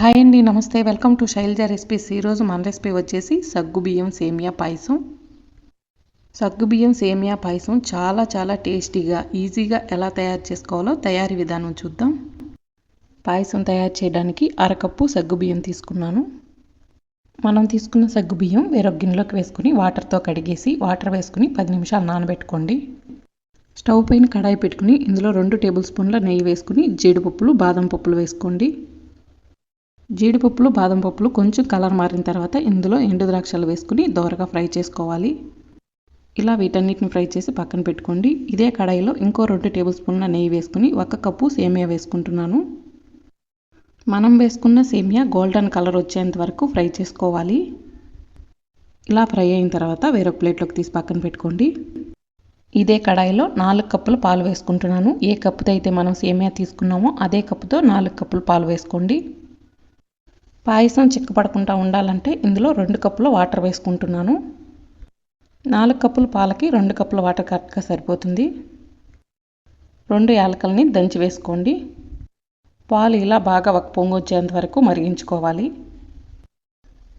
Hi అండి నమస్తే. Welcome to Shailaja recipes. ఈరోజు మన రెసిపీ వచ్చేసి సగ్గుబియ్యం సేమియా పాయసం. సగ్గుబియ్యం సేమియా పాయసం చాలా చాలా టేస్టీగా ఈజీగా ఎలా తయారు చేసుకోవాలో తయారీ విధానం చూద్దాం. పాయసం తయారు చేయడానికి అరకప్పు సగ్గుబియ్యం తీసుకున్నాను. మనం తీసుకున్న సగ్గు బియ్యం వేరొక గిన్నెలోకి వేసుకుని వాటర్తో కడిగేసి వాటర్ వేసుకుని పది నిమిషాలు నానబెట్టుకోండి. స్టవ్ పైన కడాయి పెట్టుకుని ఇందులో రెండు టేబుల్ స్పూన్ల నెయ్యి వేసుకుని జీడిపప్పులు బాదం పప్పులు వేసుకోండి. జీడిపప్పులు బాదం పప్పులు కొంచెం కలర్ మారిన తర్వాత ఇందులో ఎండు ద్రాక్షలు వేసుకుని దోరగా ఫ్రై చేసుకోవాలి. ఇలా వీటన్నిటిని ఫ్రై చేసి పక్కన పెట్టుకోండి. ఇదే కడాయిలో ఇంకో రెండు టేబుల్ స్పూన్ల నెయ్యి వేసుకుని ఒక కప్పు సేమియా వేసుకుంటున్నాను. మనం వేసుకున్న సేమియా గోల్డెన్ కలర్ వచ్చేంత వరకు ఫ్రై చేసుకోవాలి. ఇలా ఫ్రై అయిన తర్వాత వేరొక ప్లేట్లోకి తీసి పక్కన పెట్టుకోండి. ఇదే కడాయిలో నాలుగు కప్పులు పాలు వేసుకుంటున్నాను. ఏ కప్పుతో అయితే మనం సేమియా తీసుకున్నామో అదే కప్పుతో నాలుగు కప్పులు పాలు వేసుకోండి. పాయసం చిక్కపడకుండా ఉండాలంటే ఇందులో రెండు కప్పుల వాటర్ వేసుకుంటున్నాను. నాలుగు కప్పుల పాలకి రెండు కప్పుల వాటర్ కరెక్ట్గా సరిపోతుంది. రెండు యాలకల్ని దంచి వేసుకోండి. పాలు ఇలా బాగా ఒక పొంగు వచ్చేంత వరకు మరిగించుకోవాలి.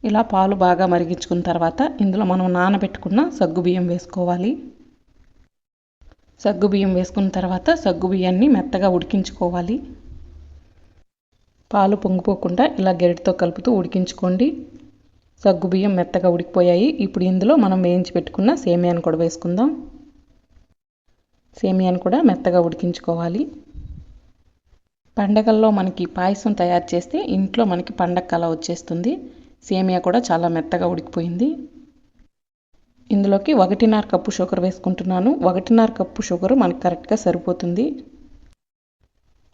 ఇలా పాలు బాగా మరిగించుకున్న తర్వాత ఇందులో మనం నానబెట్టుకున్న సగ్గు బియ్యం వేసుకోవాలి. సగ్గు బియ్యం వేసుకున్న తర్వాత సగ్గు బియ్యాన్ని మెత్తగా ఉడికించుకోవాలి. పాలు పొంగిపోకుండా ఇలా గరిటతో కలుపుతూ ఉడికించుకోండి. సగ్గు బియ్యం మెత్తగా ఉడికిపోయాయి. ఇప్పుడు ఇందులో మనం వేయించి పెట్టుకున్న సేమియాను కూడా వేసుకుందాం. సేమియాను కూడా మెత్తగా ఉడికించుకోవాలి. పండగల్లో మనకి పాయసం తయారు చేస్తే ఇంట్లో మనకి పండగ కళ వచ్చేస్తుంది. సేమియా కూడా చాలా మెత్తగా ఉడికిపోయింది. ఇందులోకి ఒకటిన్నర కప్పు షుగర్ వేసుకుంటున్నాను. ఒకటిన్నర కప్పు షుగర్ మనకి కరెక్ట్గా సరిపోతుంది.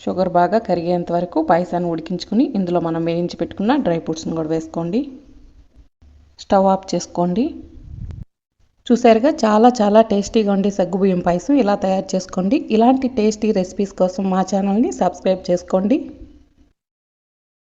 షుగర్ బాగా కరిగేంత వరకు పాయసాన్ని ఉడికించుకుని ఇందులో మనం వేయించి పెట్టుకున్న డ్రై ఫ్రూట్స్ని కూడా వేసుకోండి. స్టవ్ ఆఫ్ చేసుకోండి. చూసారుగా చాలా చాలా టేస్టీగా ఉండే సగ్గుబియ్యం పాయసం. ఇలా తయారు చేసుకోండి. ఇలాంటి టేస్టీ రెసిపీస్ కోసం మా ఛానల్ని సబ్స్క్రైబ్ చేసుకోండి.